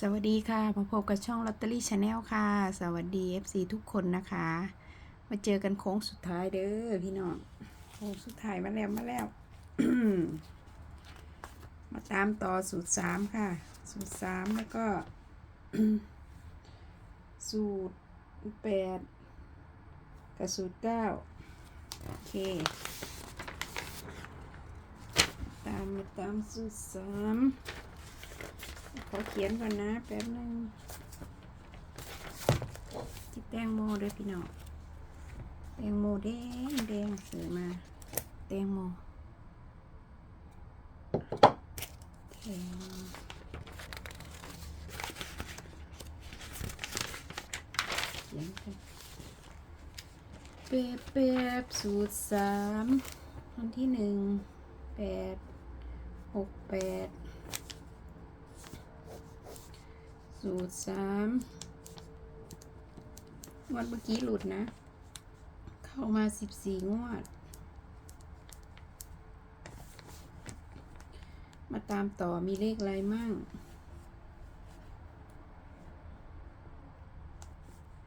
สวัสดีค่ะมาพบกับช่องลอตเตอรี่ชาแนลค่ะ สวัสดี FC ทุกคนนะคะ มาเจอกันโค้งสุดท้ายเด้อพี่น้องโค้งสุดท้ายมาแล้วมาแล้ว มาตามต่อสูตรสามค่ะ สูตรสามแล้วก็ สูตรแปดกับสูตรเก้าโอเค ตามมาตามสูตรสาม ขอเขียนก่อนนะ แป๊บนึงจิบแตงโมด้วยพี่น้องแตงโมแดงแดงซื้อมาแตงโมแตงเขียนกันเป๊บเป๊บสูตรสามวันที่หนึ่งแปดหกแปด สูตรสามงวดเมื่อกี้หลุดนะ เข้ามาสิบสี่งวด มาตามต่อมีเลขอะไรมั่ง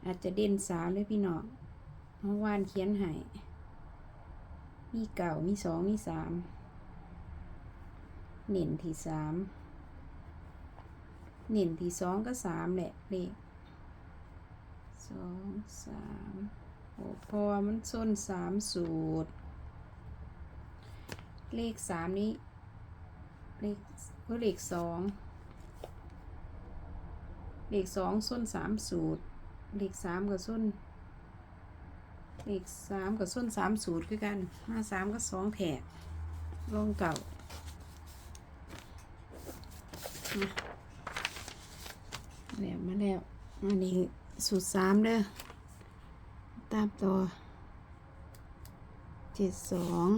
อาจจะเด่นสามด้วยพี่น้องเมื่อวานเขียนให้มีเก่ามีสองมีสามเน่นที่สาม เน่นที่สองก็สามแหละเลขสองสามโอ้พอมันส้นสามสูตร เลขสามนี้ เลขเลขสองเลขสองส้นสามสูตร เลขสามกับส้น เลขสามกับส้นสามสูตรคือกันมาสามก็สองแถบลงเก่ามา แล้วมาแล้วอันนี้สูตรสามเด้อตามต่อเจ็ดสอง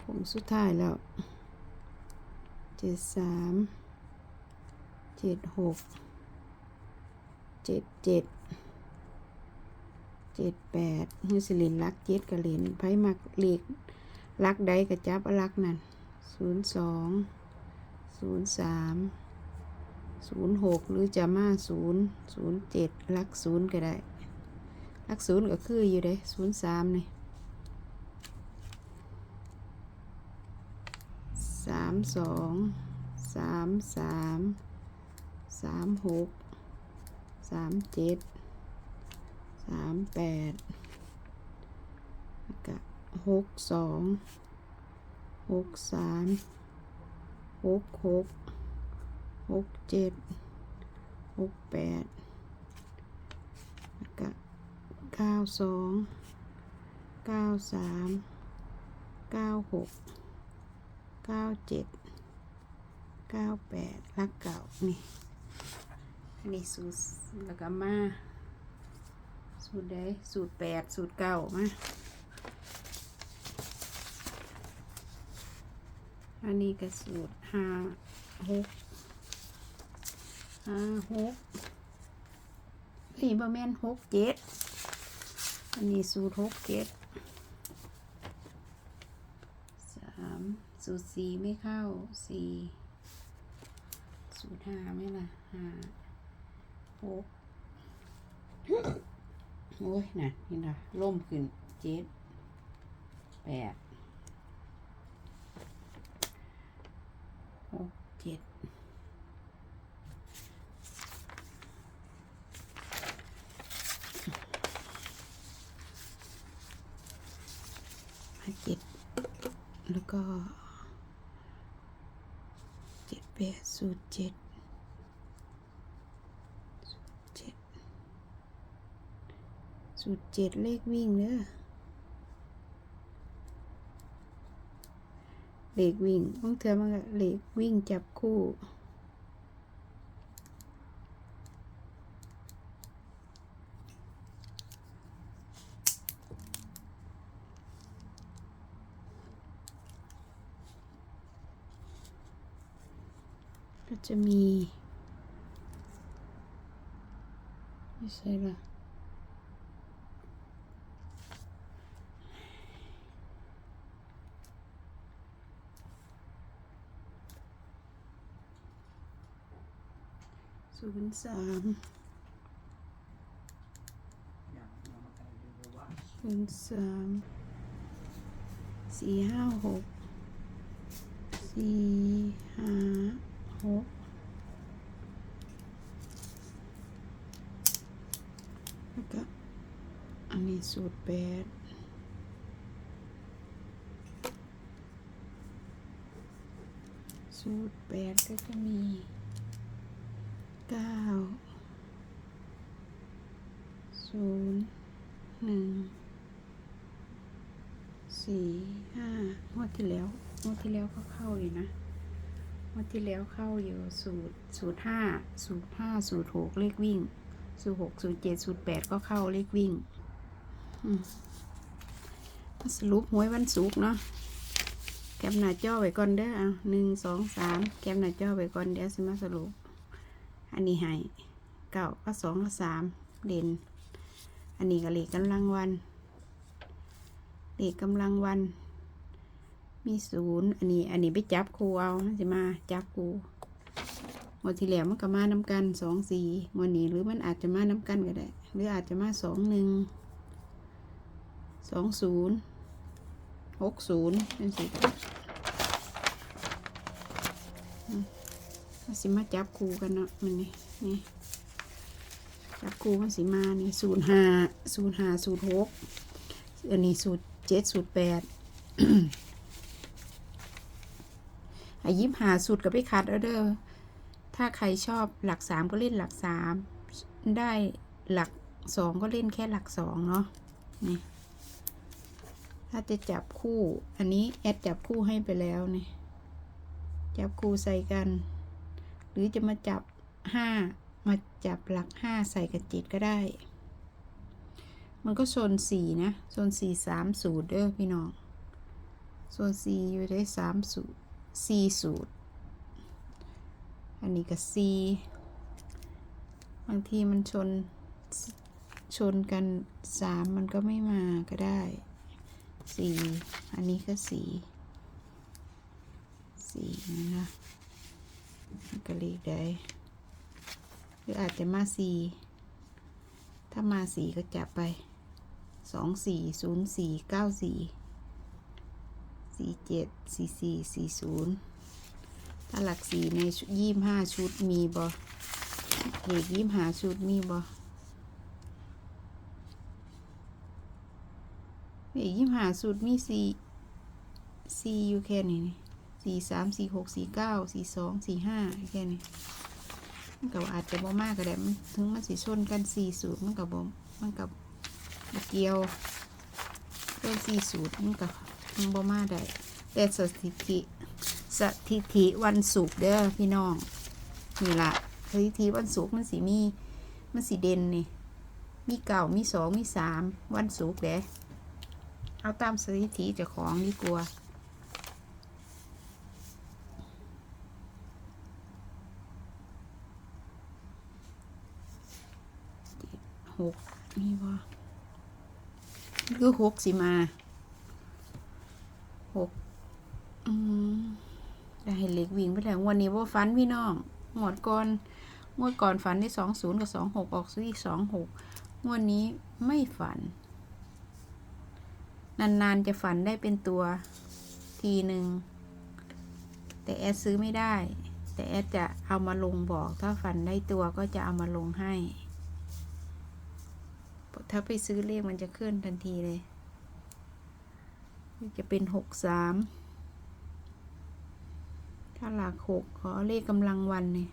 ผงสุดท้ายแล้วเจ็ดสามเจ็ดหกเจ็ดเจ็ดเจ็ดแปดมือสิลินลักเจ็ดกระลินไพ่มักเหล็กลักใดกระจับอลักนั่นศูนย์สองศูนย์สาม ศูนย์หกหรือจะมาศูนย์ศูนย์เจ็ดลักศูนย์ก็ได้ลักศูนย์ก็คืออยู่เด้ศูนย์สามนี่สามสองสามสามสามหกสามเจ็ดสามแปดแล้วก็หกสองหกสามหกหก หกเจ็ดหกแปดแล้วก็เก้าสองเก้าสามเก้าหกเก้าเจ็ดเก้าแปดลักเก่านี่อันนี้สูตรแล้วก็มา สูตรใดสูตรแปดสูตรเก้ามาอันนี้ก็สูตรห้าหก ห้าหกนี่บะแมนหกเจ็ดอันนี้สูตรหกเจ็ดสามสูตรสี่ไม่เข้าสี่สูตรห้าไม่ละห้าหกโอ้ยน่ะนี่นะล่มขึ้นเจ็ดแปดหกเจ็ด ห้าเจ็ดแล้วก็เจ็ด แปดสูตรเจ็ดสูตรเจ็ดสูตรเจ็ดเลขวิ่งเนอะเลขวิ่งต้องเทอมันเลขวิ่งจับคู่ ก็จะมีไม่ใช่ละศูนย์สามศูนย์สามสี่ห้าหกสี่ห้า แล้วก็อันนี้สูตรแปดสูตรแปดก็จะมีเก้าศูนย์หนึ่งสี่ห้างวดที่แล้วงวดที่แล้วก็เข้าอยู่นะ วดที่แล้วเข้าอยู่สูตรสูตรห้าสูตรห้าสูตรหกเลขวิ่ง สูตรหกสูตรเจ็ดสูตรแปดก็เข้าเลขวิ่งมาสรุปหวยวันศุกร์เนาะแคปหน้าจอไว้ก่อนเด้อเอาหนึ่งสองสามแคปหน้าจอไว้ก่อนเดี๋ยวสิมาสรุป อันนี้ให้เก้าก็สองก็สามเด่น อันนี้ก็เลขกำลังวันเลขกำลังวัน มีศูนย์อันนี้ อันนี้ไปจับครูเอาจะมาจับครูงวดที่แล้วมันก็มาน้ำกันสองสี่งวดนี้หรือมันอาจจะมาน้ำกันก็ได้ หรืออาจจะมาสองหนึ่งสองศูนย์หกศูนย์เป็นสิมันสิมาจับครูกันเนาะมันนี่นี่จับครูมันสิมานี่ศูนย์ห้าศูนย์ห้าศูนย์หกอันนี้สูตรเจ็ดสูตรแปด อายิบหาสูตรกับไปคัดเอาเด้อถ้าใครชอบหลักสามก็เล่นหลักสามได้หลักสองก็เล่นแค่หลักสองเนาะนี่ถ้าจะจับคู่อันนี้แอดจับคู่ให้ไปแล้วนี่จับคู่ใส่กัน หรือจะมาจับห้ามาจับหลักห้าใส่กับเจ็ดก็ได้ มันก็โซนสี่นะโซนสี่สามสูตรเด้อพี่น้องโซนสี่อยู่ได้สามสูตร สี่สูตร อันนี้ก็สี่บางทีมันชนชนกันสามมันก็ไม่มาก็ได้สี่อันนี้ก็สี่สี่นะนะมันก็เลขได้หรืออาจจะมาสี่ถ้ามาสี่ก็จับไปสองสี่ศูนย์สี่เก้าสี่ สี่เจ็ดสี่สี่สี่ศูนย์ถ้าหลักสี่ในยี่ห้าชุดมีบอเลขยี่ห้าชุดมีบอเลขยี่ห้าชุดมีสี่สี่อยู่แค่นี้นี่สี่สามสี่หกสี่เก้าสี่สองสี่ห้าแค่นี้มันก็อาจจะบ่มากก็ได้มันถึงมันสิชนกันสี่สูตรมันกับบ่มันกับเกี่ยวเป็นสี่สูตรมันก็มัน บ่มาได้แต่สถิติสถิติวันศุกร์เด้อพี่น้องนี่ละสถิติวันศุกร์มันสีมีมันสีเด่นนี่มีเก่ามีสองมีสามวันศุกร์เด้เอาตามสถิติเจ้าของดีกว่าหกนี่บ่คือหกสิมา หกอืมได้เล็กวิ่งไปแล้วงวันนี้ว่าฟันพี่น้องงวดก่อนงวดก่อนฝันได้สองศูนย์กับสองหกออกซื้ออีกสองหกงวดนี้ไม่ฝัน นานๆจะฝันได้เป็นตัวทีหนึ่งแต่แอดซื้อไม่ได้ แต่แอดจะเอามาลงบอก ถ้าฝันได้ตัวก็จะเอามาลงให้ ถ้าไปซื้อเลขมันจะเคลื่อนทันทีเลย จะเป็นหกสามถ้าหลักหกขอเลขกำลังวันเนี่ย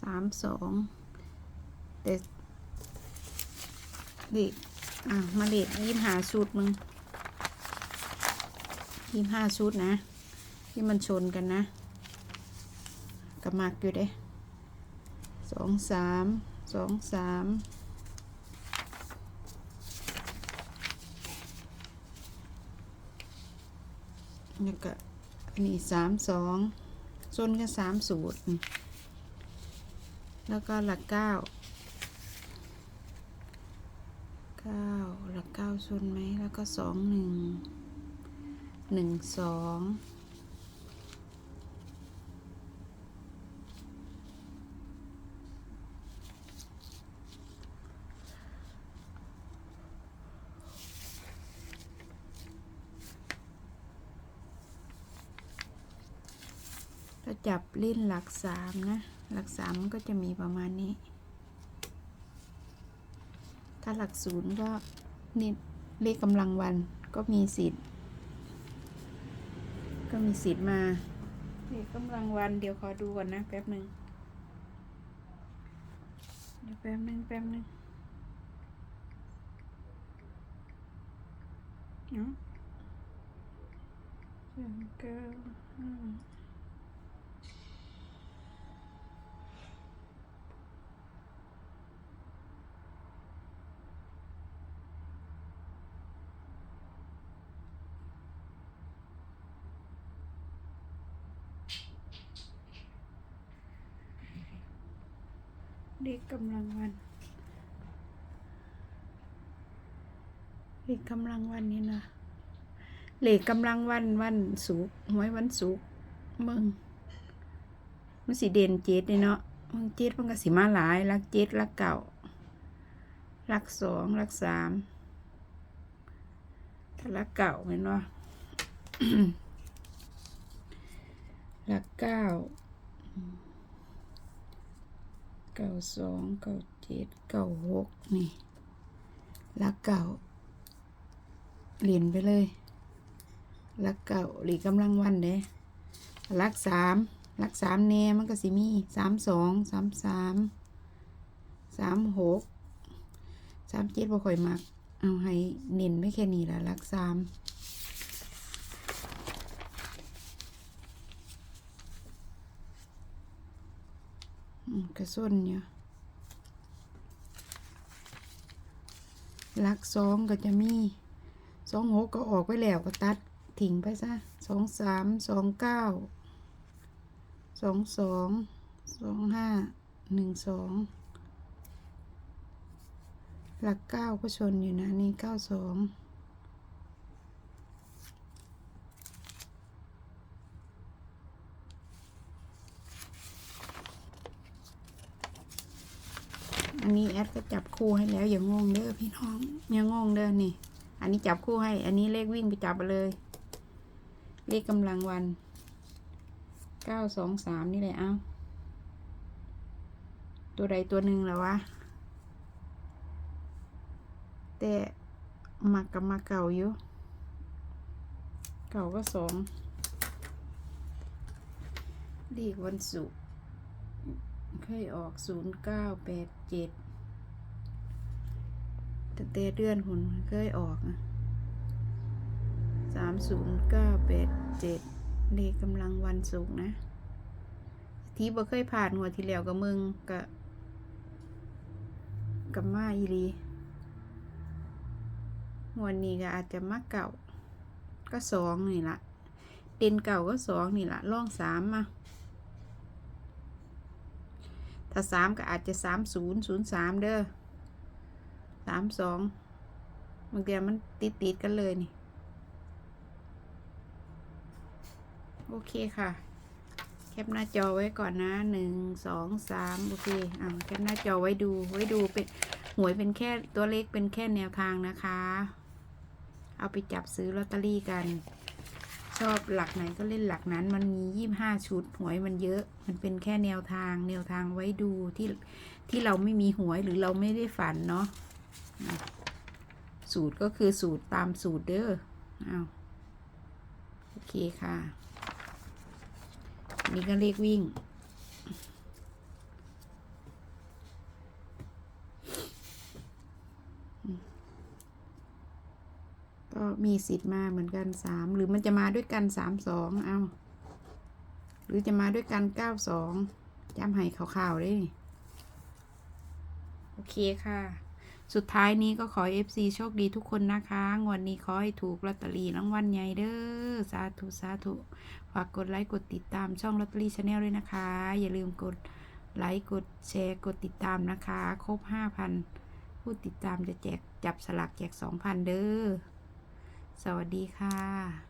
สามสองแต่เลขอะมาเลขยี่ห้าชุดมึงยี่ห้าชุดนะ ที่มันชนกันนะกับมากอยู่เด้สองสามสองสาม แล้วก็อันนี้สามสองส่วนกันสามสูตร แล้วก็หลักเก้าเก้าหลักเก้าส่วนไหมแล้วก็สองหนึ่งหนึ่งสอง จับเล่นหลักสามนะ หลักสามมันก็จะมีประมาณนี้ ถ้าหลักศูนย์ก็นี่เลขกำลังวันก็มีสิทธิ์ ก็มีสิทธิ์มาเลขกำลังวันเดี๋ยวขอดูก่อนนะแป๊บหนึ่งเดี๋ยวแป๊บหนึ่งแป๊บหนึ่งเนาะสามเก้าห้า เด็กกำลังวันเด็กกำลังวันนี่นะเหล็กกำลังวันวันสุกร์หวยวันสุกมึงมันสิเด่นเจ็ดเนาะมึงเจ็ดมันก็สิมาหลายรักเจ็ดรักเก่ารักสองรักสามถ้ารักเก่าเห็นว่ารักเก้า เก้าสองเก้าเจ็ดเก้าหกนี่ลักเก่าเหรียญไปเลยลักเก่าหลีกำลังวันเด้ลักสามลักสามแน่มันก็สิมีสามสองสามสามสามหกสามเจ็ดบ่ค่อยมัก เอาให้เน้นไม่แค่นี้ละลักสาม กระส้นอยู่ลักสองก็จะมีสองหกก็ออกไปแล้วก็ตัดทิ้งไปซะสองสามสองเก้าสองสองสองห้าหนึ่งสองหลักเก้าก็ชนอยู่นะนี่เก้าสอง อันนี้แอดก็จับคู่ให้แล้วอย่างงเด้อพี่น้องอย่างงเด้อนี่ อันนี้จับคู่ให้ อันนี้เลขวิ่งไปจับเลย เลขกำลังวันเก้าสองสามนี่เลยเอ้าตัวใดตัวหนึ่งแล้ววะแต่มักกับมาเก่าอยู่เก่าก็สองเลขวันศุกร์ เคยออกศูนย์เก้าแปดเจ็ดแต่แต่เดือนหุ่นเคยออกสามศูนย์เก้าแปดเจ็ดเลขกำลังวันสูงนะที่บ่เคยผ่านหัวที่แล้วกับมึงกับกับมาอีรีหัวนี้ก็อาจจะมาเก่าก็สองนี่ละเด่นเก่าก็สองนี่ละล่องสามมา ถ้าสามก็อาจจะสามศูนย์ศูนย์สามเด้อสามสองบางทีมันติดติดกันเลยนี่ โอเคค่ะ แคปหน้าจอไว้ก่อนนะหนึ่งสองสามโอเคอ่าแคปหน้าจอไว้ดูไว้ดูเป็นหวยเป็นแค่ตัวเลขเป็นแค่แนวทางนะคะ เอาไปจับซื้อลอตเตอรี่กัน ชอบหลักไหนก็เล่นหลักนั้น มันมียี่ห้าชุดหวยมันเยอะ มันเป็นแค่แนวทาง แนวทางไว้ดูที่ที่เราไม่มีหวยหรือเราไม่ได้ฝันเนาะสูตรก็คือสูตรตามสูตรเด้อเอาโอเคค่ะ นี่ก็เลขวิ่ง ก็มีสิทธิ์มาเหมือนกันสามหรือมันจะมาด้วยกันสามสองเอาหรือจะมาด้วยกันเก้าสองจำให้ข่าวๆได้นโอเคค่ะ สุดท้ายนี้ก็ขอ FC โชคดีทุกคนนะคะ งวดนี้ขอให้ถูกลอตเตอรี่รางวัลใหญ่เด้อ สาธุ สาธุ ฝากกดไลค์ กดติดตามช่องลอตเตอรี่ชาแนลด้วยนะคะ อย่าลืมกดไลค์ กดแชร์ กดติดตามนะคะ ครบ 5,000 ผู้ติดตามจะแจกจับสลากแจก 2,000 เด้อ สวัสดีค่ะ